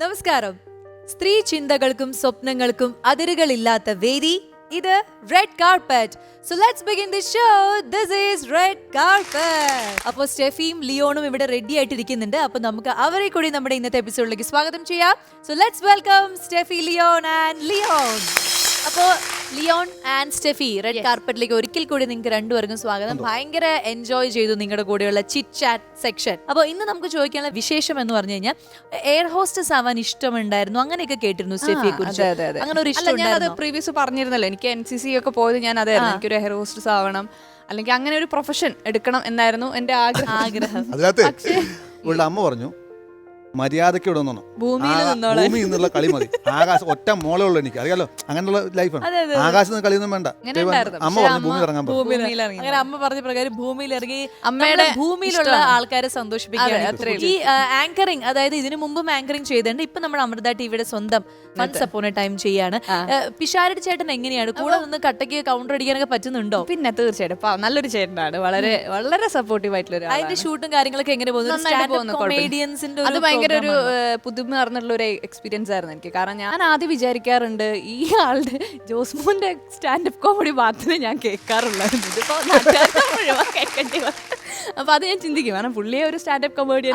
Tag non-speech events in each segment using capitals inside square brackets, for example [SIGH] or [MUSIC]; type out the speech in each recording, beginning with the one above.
നമസ്കാരം. സ്ത്രീ ചിന്തകൾക്കും സ്വപ്നങ്ങൾക്കും അതിരുകളില്ലാത്ത വേദി ഇത് red carpet so let's begin the show this is red carpet അപ്പോൾ സ്റ്റെഫിയും ലിയോണും ഇവിടെ റെഡി ആയിട്ടിരിക്കുന്നുണ്ട്. അപ്പോൾ നമുക്ക് അവരെ കൂടി നമ്മുടെ ഇന്നത്തെ എപ്പിസോഡിലേക്ക് സ്വാഗതം ചെയ്യാം. So let's welcome Steffi Leon and Leon അപ്പോൾ ലിയോൺ ആൻഡ് സ്റ്റെഫി റെഡ് കാർപ്പറ്റിലേക്ക് ഒരിക്കൽ കൂടി നിങ്ങൾക്ക് രണ്ടുപേർക്കും സ്വാഗതം. ഭയങ്കര എൻജോയ് ചെയ്തു നിങ്ങളുടെ കൂടെയുള്ള ചിറ്റ് ചാറ്റ് സെക്ഷൻ അപ്പോൾ ഇന്ന് നമുക്ക് ചോദിക്കാനുള്ള വിശേഷം എന്ന് പറഞ്ഞു കഴിഞ്ഞാൽ എയർ ഹോസ്റ്റസ് ആവാൻ ഇഷ്ടമുണ്ടായിരുന്നു? അങ്ങനെയൊക്കെ കേട്ടിരുന്നു സ്റ്റെഫിയെ കുറിച്ച്. അങ്ങനെ ഒരു അല്ല ഇഷ്ടം ഞാനത് അത് പ്രീവിയസ് പറഞ്ഞിരുന്നല്ലോ. എനിക്ക് എൻ സി സി ഒക്കെ പോയത് ഞാൻ അതായിരുന്നു. എനിക്കൊരു എയർ ഹോസ്റ്റസ് ആവണം. അല്ലെങ്കിൽ അങ്ങനെ ഒരു പ്രൊഫഷൻ എടുക്കണം എന്നായിരുന്നു എന്റെ ആഗ്രഹം. ആഗ്രഹം. അതിനകത്ത് അമ്മ പറഞ്ഞു മര്യാദയ്ക്ക് ഇവിടെ നിന്നോ. ഭൂമി നിന്നുള്ള കളി മതി. ആകാശം ഒറ്റ മോളേ ഉള്ളൂ എനിക്ക് അറിയാലോ അങ്ങനെയുള്ള ലൈഫാണ് ആകാശം ആകാശത്ത് നിന്ന് കളിയൊന്നും വേണ്ട. അമ്മ പറഞ്ഞു ഭൂമി ഇറങ്ങാൻ പറഞ്ഞു ഭൂമിയിൽ ഭൂമിയിൽ ഇറങ്ങി. അങ്ങനെ അമ്മ പറഞ്ഞ പ്രകാരം ഭൂമിയിൽ ഇറങ്ങി അമ്മയുടെ ഭൂമിയിലുള്ള ആൾക്കാരെ അതെ, സന്തോഷിപ്പിക്കുകയാണ് ഈ ആങ്കറിങ് അതായത് ഇതിനു മുമ്പും ആങ്കറിങ് ചെയ്തിട്ടുണ്ട്. ഇപ്പൊ നമ്മുടെ അമൃത ടിവിയുടെ സ്വന്തം വൺസ് അപ്പോൺ എ ടൈം ചെയ്യാണ്. പിഷാരടി ചേട്ടൻ എങ്ങനെയാണ്? കൂടെ നിന്ന് കട്ടയ്ക്ക് കൗണ്ടർ അടിക്കാനൊക്കെ പറ്റുന്നുണ്ടോ? പിന്നെ തീർച്ചയായിട്ടും. നല്ലൊരു ചേട്ടനാണ്. വളരെ വളരെ സപ്പോർട്ടീവ് ആയിട്ടുള്ള അതിന്റെ. ഷൂട്ടും കാര്യങ്ങളൊക്കെ എങ്ങനെ പോകുന്നു. കൊമേഡിയൻസിന്റെ ഭയങ്കര ഒരു ഏഹ്, പുതുമ അറിഞ്ഞിട്ടുള്ള ഒരു എക്സ്പീരിയൻസ് ആയിരുന്നു എനിക്ക്. കാരണം ഞാൻ ആദ്യം വിചാരിക്കാറുണ്ട് ഈ ആളുടെ ജോസ്മോന്റെ സ്റ്റാൻഡപ്പ് കോമഡി മാത്രമേ ഞാൻ കേൾക്കാറുള്ളായിരുന്നു ഇതിപ്പോ നാട്ടുകാർക്ക് മുഴുവൻ കേൾക്കേണ്ടി വന്നു. അപ്പൊ അത് ഞാൻ ചിന്തിക്കും. കാരണം പുള്ളിയെ ഒരു സ്റ്റാൻഡപ്പ് കോമഡിയൻ.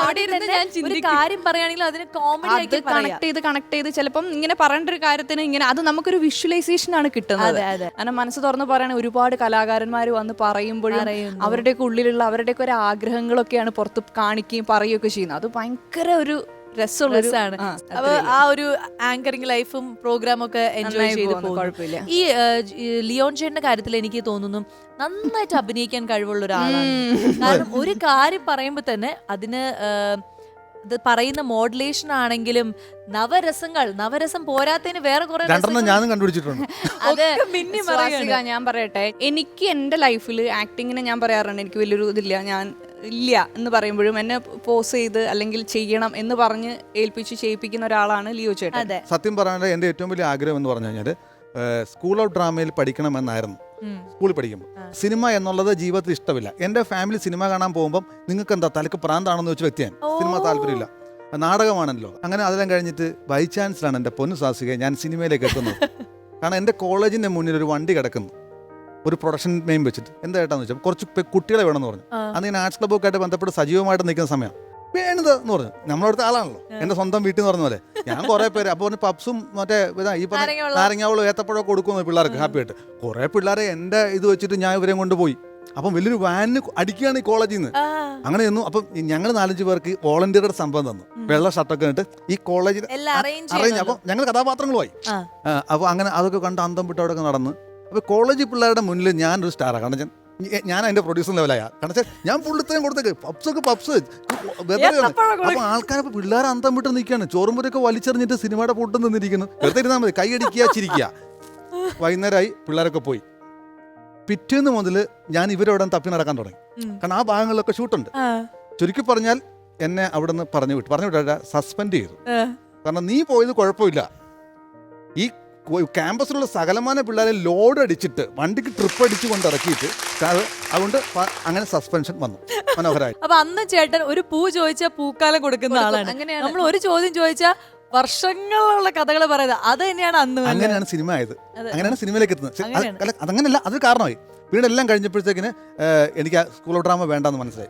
അവിടെ ഇരുന്ന് ഞാൻ കാര്യം പറയുകയാണെങ്കിൽ അതിന് കോമഡി അത് കണക്ട് ചെയ്ത് കണക്ട് ചെയ്ത് ചിലപ്പം ഇങ്ങനെ പറയേണ്ട ഒരു കാര്യത്തിന് ഇങ്ങനെ അത് നമുക്കൊരു വിഷ്വലൈസേഷൻ ആണ് കിട്ടുന്നത്. അതെ, അതെ. കാരണം മനസ്സ് തുറന്ന് പറയണ ഒരുപാട് കലാകാരന്മാർ വന്ന് പറയുമ്പോഴും. അവരുടെയൊക്കെ ഉള്ളിലുള്ള അവരുടെയൊക്കെ ഒരു ആഗ്രഹങ്ങളൊക്കെയാണ് പുറത്ത് കാണിക്കുകയും പറയുകയൊക്കെ ചെയ്യുന്നത്. അത് ഭയങ്കര ഒരു രസമുള്ള ആണ് അപ്പൊ ആ ഒരു ആങ്കറിംഗ് ലൈഫും പ്രോഗ്രാം ഒക്കെ എൻജോയ് ചെയ്ത് കുഴപ്പമില്ല. ഈ ലിയോൺ ചേട്ടന്റെ കാര്യത്തിൽ എനിക്ക് തോന്നുന്നു നന്നായിട്ട് [LAUGHS] അഭിനയിക്കാൻ കഴിവുള്ള ഒരാളാണ്. കാരണം ഒരു കാര്യം പറയുമ്പോൾ തന്നെ അതിന് ഇത് പറയുന്ന മോഡുലേഷൻ ആണെങ്കിലും നവരസങ്ങൾ നവരസം പോരാത്തതിന് വേറെ കുറെ ഞാനും കണ്ടുപിടിച്ചിട്ടുണ്ട്. [LAUGHS] അത് ഒക്കെ മിന്നി സ്വാസിക, ഞാൻ പറയട്ടെ. എനിക്ക് എന്റെ ലൈഫിൽ ആക്ടിങ്ങിനെ ഞാൻ പറയാറുണ്ട്. എനിക്ക് വലിയൊരു ഇതില്ല. ഞാൻ ഇല്ല എന്ന് പറയുമ്പോഴും എന്നെ പോസ് ചെയ്ത് അല്ലെങ്കിൽ ചെയ്യണം എന്ന് പറഞ്ഞ് ഏൽപ്പിച്ച് ചെയ്യിപ്പിക്കുന്ന ഒരാളാണ് ലിയോ ചേട്ടൻ. അതെ. സത്യം പറയാനുള്ള എന്റെ ഏറ്റവും വലിയ ആഗ്രഹം എന്ന് പറഞ്ഞു കഴിഞ്ഞാൽ സ്കൂൾ ഓഫ് ഡ്രാമയിൽ പഠിക്കണം എന്നായിരുന്നു. സ്കൂളിൽ പഠിക്കുമ്പോൾ. സിനിമ എന്നുള്ളത് ജീവിതത്തിൽ ഇഷ്ടമില്ല. എന്റെ ഫാമിലി സിനിമ കാണാൻ പോകുമ്പോൾ നിങ്ങൾക്ക് എന്താ തലക്ക് പ്രാന്താണെന്ന് വെച്ച് വ്യക്തിയാൻ സിനിമ താല്പര്യമില്ല. നാടകമാണല്ലോ. അങ്ങനെ അതെല്ലാം കഴിഞ്ഞിട്ട് ബൈ ചാൻസിലാണ് എന്റെ പൊന്നു സാസിക ഞാൻ സിനിമയിലേക്ക് എത്തുന്നത്. [LAUGHS] കാരണം എന്റെ കോളേജിന്റെ മുന്നിൽ ഒരു വണ്ടി കിടക്കുന്നു. ഒരു പ്രൊഡക്ഷൻ മെയിൻ വെച്ചിട്ട്. എന്താ ഏട്ടാന്ന് വെച്ചാൽ കുറച്ച് കുട്ടികളെ വേണമെന്ന് പറഞ്ഞു. അന്ന് ഞാൻ ആർട്സ് ക്ലബ്ബൊക്കെ ആയിട്ട് ബന്ധപ്പെട്ട് സജീവമായിട്ട് നിൽക്കുന്ന സമയം. വേണത് എന്ന് പറഞ്ഞു. നമ്മളടുത്ത ആളാണല്ലോ. എന്റെ സ്വന്തം വീട്ടിൽ നിന്ന് പറഞ്ഞ പോലെ. ഞാൻ കുറെ പേര് അപ്പോൾ പറഞ്ഞ പപ്സും മറ്റേ ഈ പറഞ്ഞ നാരങ്ങാവെള്ളം. ഏത്തപ്പഴമൊക്കെ കൊടുക്കുന്നു പിള്ളേർക്ക് ഹാപ്പി ആയിട്ട് കുറെ പിള്ളേരെ എന്റെ ഇത് വെച്ചിട്ട് ഞാൻ ഇവരെ കൊണ്ടുപോയി അപ്പം വലിയൊരു വാനിന് അടിക്കുകയാണ് ഈ കോളേജിൽ നിന്ന്. അങ്ങനെ ഒന്നും അപ്പം ഞങ്ങൾ നാലഞ്ച് പേർക്ക് വോളണ്ടിയറുടെ സംഭവം തന്നു. വെള്ള ഷർട്ടൊക്കെ ഇട്ട് ഈ കോളേജിൽ അറേഞ്ച് അപ്പൊ ഞങ്ങൾ കഥാപാത്രങ്ങളുമായി. അപ്പൊ അപ്പോൾ അങ്ങനെ അതൊക്കെ കണ്ട് അന്തം വിട്ട് അവിടെ നടന്ന് അപ്പോൾ കോളേജ് പിള്ളേരുടെ മുന്നിൽ ഞാനൊരു സ്റ്റാറാണ് കാരണം ഞാൻ ഞാൻ അതിന്റെ പ്രൊഡ്യൂസർ ലെവലായ കാരണം ഞാൻ പുള്ളിത്തരം കൊടുത്തേക്ക്. പപ്സ് ഒക്കെ പപ്സ് അപ്പൊ ആൾക്കാരെ പിള്ളേർ അന്തം വിട്ട് നിൽക്കുകയാണ് ചോറുമ്പൊരൊക്കെ വലിച്ചെറിഞ്ഞിട്ട് സിനിമയുടെ പൊട്ടും നിന്നിരിക്കുന്നു. വെറുതെ ഇരുന്നാൽ മതി. കൈ അടിക്കുക ചിരിക്കുക. വൈകുന്നേരമായി പിള്ളേരൊക്കെ പോയി. പിറ്റേന്ന് മുതൽ ഞാൻ ഇവരവിടെ തപ്പി നടക്കാൻ തുടങ്ങി. കാരണം ആ ഭാഗങ്ങളിലൊക്കെ ഷൂട്ടുണ്ട് ചുരുക്കി പറഞ്ഞാൽ എന്നെ അവിടെ നിന്ന് പറഞ്ഞു വിട്ടു. പറഞ്ഞു വിട്ട സസ്പെൻഡ് ചെയ്തു. കാരണം നീ പോയത് കുഴപ്പമില്ല. ഈ ക്യാമ്പസിലുള്ള സകലമാന പിള്ളേരെ ലോഡ് അടിച്ചിട്ട് വണ്ടിക്ക് ട്രിപ്പ് അടിച്ച് കൊണ്ട് ഇറക്കിയിട്ട് അതുകൊണ്ട് അങ്ങനെ സസ്പെൻഷൻ വന്നു. മനോഹരമായി അപ്പൊ അന്ന് ചേട്ടൻ ഒരു പൂ ചോദിച്ചാൽ പൂക്കാലം കൊടുക്കുന്ന ആളാണ്. നമ്മൾ ഒരു ചോദ്യം ചോദിച്ചാൽ വർഷങ്ങളുള്ള കഥകൾ പറയുന്നത്. അത് തന്നെയാണ് അന്ന് അങ്ങനെയാണ് സിനിമ ആയത്. അങ്ങനെയാണ് സിനിമയിലേക്ക് എത്തുന്നത്. അതങ്ങനെയല്ല അത് കാരണമായി. പിന്നീട് എല്ലാം കഴിഞ്ഞപ്പോഴത്തേക്കിന് എനിക്ക് എനിക്ക് സ്കൂൾ ഡ്രാമ വേണ്ടെന്ന് മനസ്സിലായി.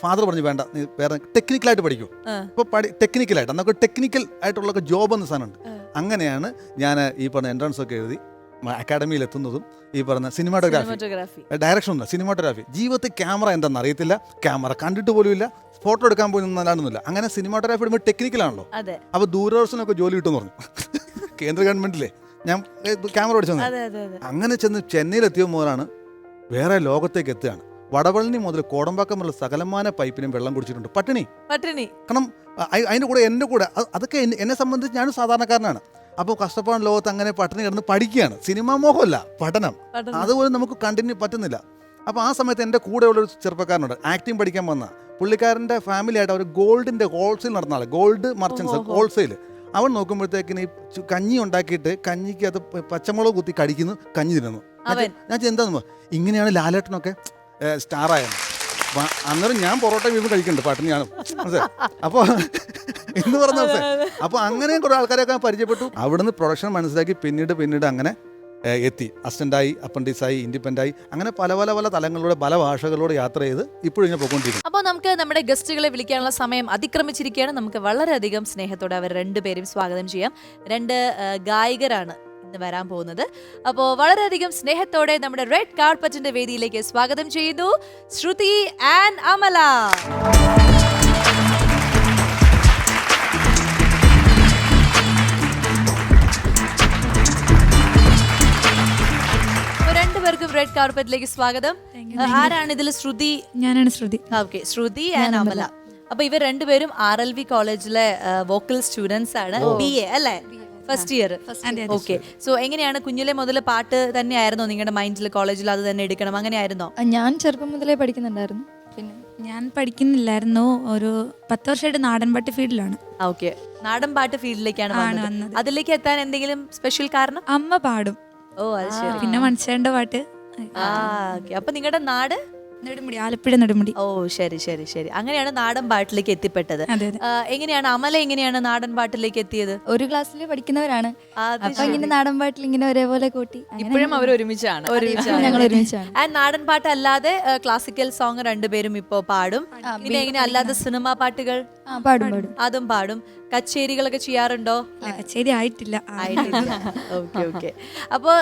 ഫാദർ പറഞ്ഞു വേണ്ട നീ വേറെ ടെക്നിക്കലായിട്ട് പഠിക്കൂ. ആ. ഇപ്പോൾ പഠി ടെക്നിക്കലായിട്ട് അന്നൊക്കെ ടെക്നിക്കൽ ആയിട്ടുള്ള ജോബ് എന്ന സാധനമുണ്ട്. അങ്ങനെയാണ് ഞാൻ ഈ പറഞ്ഞ എൻട്രൻസ് ഒക്കെ എഴുതി അക്കാഡമിയിൽ എത്തുന്നതും ഈ പറഞ്ഞ സിനിമാറ്റോഗ്രാഫി ഡയറക്ഷൻ ഉണ്ട് സിനിമാറ്റോഗ്രാഫി ജീവിതത്തിൽ ക്യാമറ എന്താണെന്ന് അറിയത്തില്ല ക്യാമറ കണ്ടിട്ട് പോലും ഇല്ല ഫോട്ടോ എടുക്കാൻ പോയി നിന്നാലൊന്നുമില്ല. അങ്ങനെ സിനിമാറ്റോഗ്രാഫി ഇടുമ്പോൾ ടെക്നിക്കലാണല്ലോ അപ്പോൾ ദൂരദർശനൊക്കെ ജോലി കിട്ടുമെന്ന് പറഞ്ഞു. കേന്ദ്ര ഗവൺമെന്റിലെ. ഞാൻ ക്യാമറ അതെ. അങ്ങനെ ചെന്ന് ചെന്നൈയിലെത്തിയ മുതലാണ് വേറെ ലോകത്തേക്ക് എത്തുകയാണ്. വടവളിനി മുതൽ കോടമ്പാക്കം മുതൽ സകലമാന പൈപ്പിനും വെള്ളം കുടിച്ചിട്ടുണ്ട്. പട്ടിണി. പട്ടിണി. കാരണം അതിന്റെ അതിന്റെ കൂടെ എന്റെ കൂടെ അതൊക്കെ എന്നെ- സംബന്ധിച്ച് ഞാനും സാധാരണക്കാരനാണ്. അപ്പോൾ കഷ്ടപ്പാട് ലോകത്ത് അങ്ങനെ പട്ടിണി കിടന്ന് പഠിക്കുകയാണ്. സിനിമാ മോഹമല്ല പഠനം. അതുപോലെ നമുക്ക് കണ്ടിന്യൂ പറ്റുന്നില്ല. അപ്പോൾ ആ സമയത്ത് എന്റെ കൂടെയുള്ളൊരു ചെറുപ്പക്കാരനുണ്ട്. ആക്ടിങ് പഠിക്കാൻ വന്ന. പുള്ളിക്കാരന്റെ ഫാമിലി ആയിട്ട് അവർ ഗോൾഡിന്റെ ഹോൾസെയിൽ നടന്ന ആൾ ഗോൾഡ് മർച്ചൻസ് ഹോൾസെയിൽ അവൻ നോക്കുമ്പോഴത്തേക്കിന് ഈ കഞ്ഞി ഉണ്ടാക്കിയിട്ട് കഞ്ഞിക്ക് അത് പച്ചമുളക് കുത്തി കടിക്കുന്നു കഞ്ഞി തിന്നുന്നു. അവൻ. ഞാൻ എന്താന്ന് ഇങ്ങനെയാണ് ലാലേട്ടനൊക്കെ സ്റ്റാറായത്. അന്നേരം ഞാൻ പൊറോട്ട വീണ്ടും കഴിക്കുന്നുണ്ട് പാട്ടിന് ഞാനും. അപ്പോൾ അപ്പൊ എന്ന് പറഞ്ഞ അപ്പോൾ അപ്പൊ കുറേ ആൾക്കാരെയൊക്കെ പരിചയപ്പെട്ടു. അവിടുന്ന് പ്രൊഡക്ഷൻ മനസ്സിലാക്കി പിന്നീട് പിന്നീട് അങ്ങനെ എത്തി. അസിസ്റ്റന്റായി അപ്പൻഡിക്സായി ഇൻഡിപെൻഡായി. അങ്ങനെ പല പല പല തലങ്ങളിലൂടെ പല ഭാഷകളിലൂടെ യാത്ര ചെയ്ത് ഇപ്പോഴും ഞാൻ പോയിക്കൊണ്ടിരിക്കുന്നു. അപ്പോൾ നമുക്ക് നമ്മുടെ ഗസ്റ്റുകളെ വിളിക്കാനുള്ള സമയം അതിക്രമിച്ചിരിക്കുകയാണ്. നമുക്ക് വളരെയധികം സ്നേഹത്തോടെ അവർ രണ്ടുപേരും സ്വാഗതം ചെയ്യാം. രണ്ട് ഗായകരാണ് ഇന്ന് വരാൻ പോകുന്നത്. അപ്പോൾ വളരെയധികം സ്നേഹത്തോടെ നമ്മുടെ റെഡ് കാർപ്പറ്റിന്റെ വേദിയിലേക്ക് സ്വാഗതം ചെയ്യുന്നു. ശ്രുതി ആൻഡ് അമല. രണ്ടുപേർക്കും റെഡ് കാർപ്പറ്റിലേക്ക് സ്വാഗതം. ആരാണ് ഇതിൽ ശ്രുതി? ഞാനാണ് ശ്രുതി. ഓക്കെ. Shruti and Amala. അപ്പൊ ഇവർ രണ്ടുപേരും ആർ എൽ വി കോളേജിലെ വോക്കൽ സ്റ്റുഡൻസ് ആണ്. ബി എ അല്ലേ? ഫസ്റ്റ് ഇയർ ഓക്കെ സോ എങ്ങനെയാണ് കുഞ്ഞിലെ മുതൽ പാട്ട് തന്നെയായിരുന്നോ നിങ്ങളുടെ മൈൻഡിൽ കോളേജിൽ അത് തന്നെ എടുക്കണം. അങ്ങനെയായിരുന്നോ? ഞാൻ ചെറുപ്പം മുതലേ പഠിക്കുന്നുണ്ടായിരുന്നു. പിന്നെ ഞാൻ പഠിക്കുന്നില്ലായിരുന്നു. ഒരു പത്ത് വർഷമായിട്ട് നാടൻ പാട്ട് ഫീൽഡിലാണ്. ഓക്കെ. നാടൻ പാട്ട് ഫീൽഡിലേക്കാണ് വന്നത്. വന്നത്. അതിലേക്ക് എത്താൻ എന്തെങ്കിലും സ്പെഷ്യൽ കാരണം? അമ്മ പാടും. ഓ അത് ശരി. പിന്നെ മനുഷ്യന്റെ പാട്ട്. ആ ഓക്കെ. അപ്പൊ നിങ്ങളുടെ നാട്? നെടുമുടി ആലപ്പുഴ നെടുമുടി. ഓ ശരി ശരി ശരി. അങ്ങനെയാണ് നാടൻ പാട്ടിലേക്ക് എത്തിപ്പെട്ടത്. എങ്ങനെയാണ് അമല എങ്ങനെയാണ് നാടൻ പാട്ടിലേക്ക് എത്തിയത്? ഒരു ക്ലാസ്സിൽ പഠിക്കുന്നവരാണ്. അപ്പൊ ഇങ്ങനെ നാടൻ പാട്ടിൽ ഇങ്ങനെ ഒരേപോലെ കൂട്ടി. ഇപ്പോഴും അവർ ഒരുമിച്ചാണ്. ഞങ്ങൾ ഒരുമിച്ചാണ്. നാടൻ പാട്ട് അല്ലാതെ ക്ലാസിക്കൽ സോങ് രണ്ടുപേരും ഇപ്പോ പാടും. പിന്നെ എങ്ങനെ അല്ലാതെ സിനിമാ പാട്ടുകൾ? പാടും പാടും. അതും പാടും. കച്ചേരികളൊക്കെ ചെയ്യാറുണ്ടോ? കച്ചേരി ആയിട്ടില്ല. ആ. Okay okay. അപ്പോ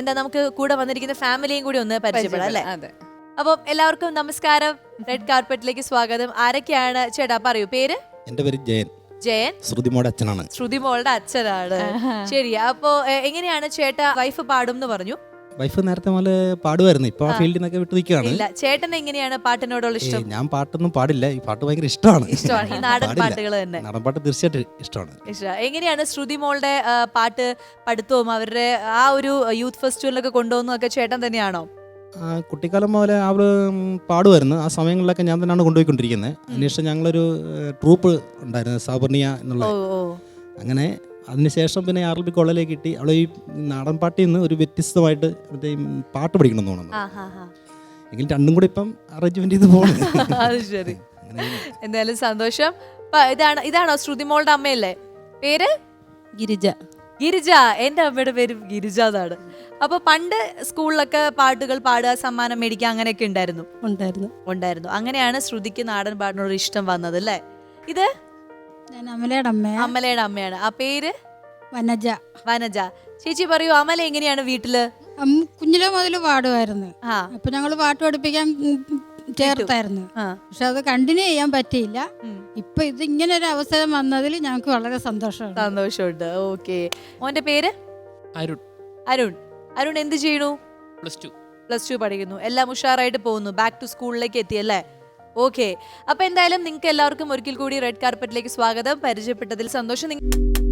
എന്താ നമുക്ക് കൂടെ വന്നിരിക്കുന്ന ഫാമിലിയും കൂടി ഒന്ന് പരിചയപ്പെടാം അല്ലേ? അപ്പോൾ എല്ലാവർക്കും നമസ്കാരം. റെഡ് കാർപ്പറ്റിലേക്ക് സ്വാഗതം. ആരൊക്കെയാണ്? ചേട്ടാ പറയൂ. പേര്? എന്റെ പേര് ജയൻ. ജയൻ. ശ്രുതിമോടെ അച്ഛനാണ്. ശ്രുതിമോളുടെ അച്ഛനാണ്. ശരി അപ്പോ എങ്ങനെയാണ് ചേട്ട വൈഫ് പാടും എന്ന് പറഞ്ഞു? വൈഫ് നേരത്തെ പോലെ പാടുമായിരുന്നു. ഇപ്പൊ ആ ഫീൽഡിൽ നിന്നൊക്കെ വിട്ടു നിൽക്കുകയാണ് ഇല്ല. ചേട്ടൻ എങ്ങനെയാണ് പാട്ടിനോടുള്ള ഇഷ്ടം? ഞാൻ പാട്ടൊന്നും പാടില്ല. ഈ പാട്ട് ഭയങ്കര ഇഷ്ടമാണ്. ഇഷ്ടമാണ്. ഈ നാടൻ പാടില്ല. പാട്ടുകൾ തന്നെ. നാടൻ പാട്ട് തീർച്ചയായിട്ടും ഇഷ്ടമാണ്. ഇഷ്ട- എങ്ങനെയാണ് ശ്രുതി മോളുടെ ആ, പാട്ട് പഠിത്തവും അവരുടെ ആ ഒരു യൂത്ത് ഫെസ്റ്റിവലിലൊക്കെ കൊണ്ടുപോകുന്നതൊക്കെ ചേട്ടൻ തന്നെയാണോ? കുട്ടിക്കാലം മുതലേ അവർ പാടുമായിരുന്നു. ആ സമയങ്ങളിലൊക്കെ ഞാൻ തന്നെയാണ് കൊണ്ടുപോയിക്കൊണ്ടിരിക്കുന്നത് അതിനുശേഷം ഞങ്ങളൊരു ട്രൂപ്പ് ഉണ്ടായിരുന്നു സാബർണിയ എന്നുള്ള. അങ്ങനെ അതിനുശേഷം പിന്നെ ആർ എൽ ബി കോളേജിലേക്ക് കിട്ടി. അവൾ ഈ നാടൻ പാട്ടിൽ നിന്ന് ഒരു വ്യത്യസ്തമായിട്ട് മറ്റേ പാട്ട് പഠിക്കണം എന്ന് തോന്നുന്നു എങ്കിൽ രണ്ടും കൂടി ഇപ്പം അറേഞ്ച്മെന്റ് ചെയ്ത് പോകണം [LAUGHS] അത് ശരി. എന്തായാലും സന്തോഷം. ഇതാണ് ഇതാണോ ശ്രുതിമോളുടെ അമ്മയല്ലേ? പേര്? ഗിരിജ. ഗിരിജ എന്റെ അമ്മയുടെ പേര് ഗിരിജ എന്നാണ്. അപ്പൊ പണ്ട് സ്കൂളിലൊക്കെ പാട്ടുകൾ പാടുക സമ്മാനം മേടിക്കുക അങ്ങനെയൊക്കെ ഉണ്ടായിരുന്നു? ഉണ്ടായിരുന്നു. ഉണ്ടായിരുന്നു. അങ്ങനെയാണ് ശ്രുതിക്ക് നാടൻ പാടിനോട് ഇഷ്ടം വന്നത് അല്ലേ? ഇത്? ഞാൻ അമലയുടെ അമ്മയാ അമലയുടെ അമ്മയാണ്. ആ പേര്? വനജ. വനജ. ചേച്ചി പറയൂ അമല എങ്ങനെയാണ് വീട്ടിൽ? കുഞ്ഞിലെ മുതൽ പാടുമായിരുന്നു. അപ്പൊ ഞങ്ങൾ പാട്ട് പഠിപ്പിക്കാൻ ചേർത്തായിരുന്നു. പക്ഷെ അത് കണ്ടിന്യൂ ചെയ്യാൻ പറ്റിയില്ല. ഇപ്പൊ ഇത് ഇങ്ങനെ ഒരു അവസരം വന്നതിൽ ഞങ്ങൾക്ക് വളരെ സന്തോഷമുണ്ട് സന്തോഷമുണ്ട്. ഓക്കെ. മോന്റെ പേര്? അരുൺ. അരുൺ. അരുൺ എന്ത് ചെയ്യണു? Plus two. പ്ലസ് ടു പഠിക്കുന്നു. എല്ലാം ഉഷാറായിട്ട് പോകുന്നു. ബാക്ക് ടു സ്കൂളിലേക്ക് എത്തി അല്ലേ? ഓക്കെ. അപ്പൊ എന്തായാലും നിങ്ങൾക്ക് എല്ലാവർക്കും ഒരിക്കൽ കൂടി റെഡ് കാർപ്പറ്റിലേക്ക് സ്വാഗതം. പരിചയപ്പെട്ടതിൽ സന്തോഷം. നിങ്ങ-